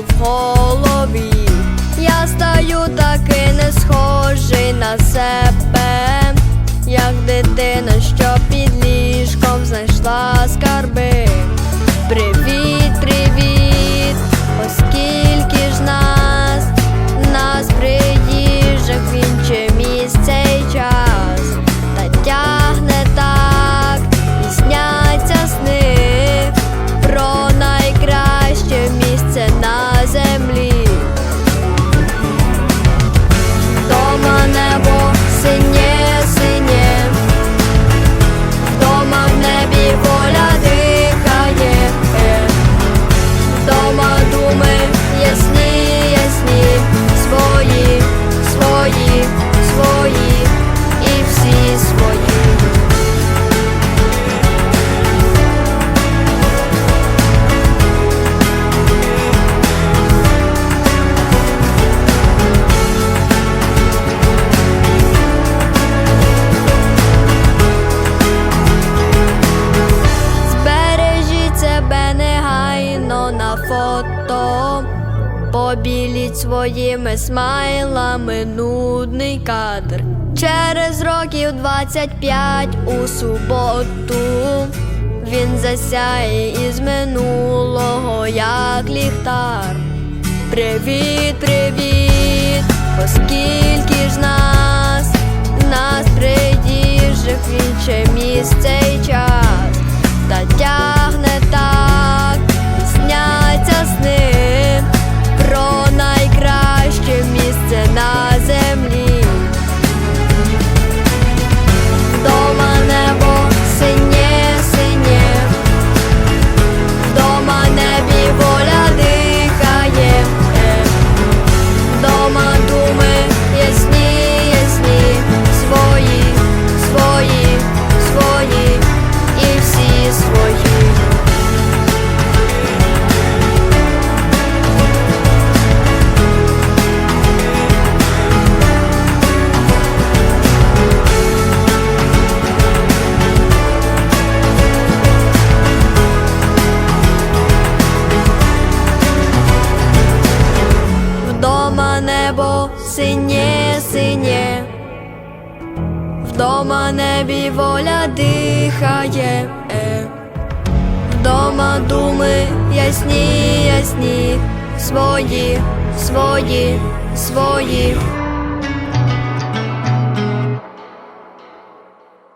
в голові. Я стаю таки не схожий на себе, як дитина, свої, і всі свої. Побіліть своїми смайлами нудний кадр. Через років 25 у суботу він засяє із минулого, як ліхтар. Привіт, привіт, оскільки ж нас, нас приїжджих в інше місце й час, синє, синє, вдома небі воля дихає, е. вдома думи ясні, ясні, свої, свої, свої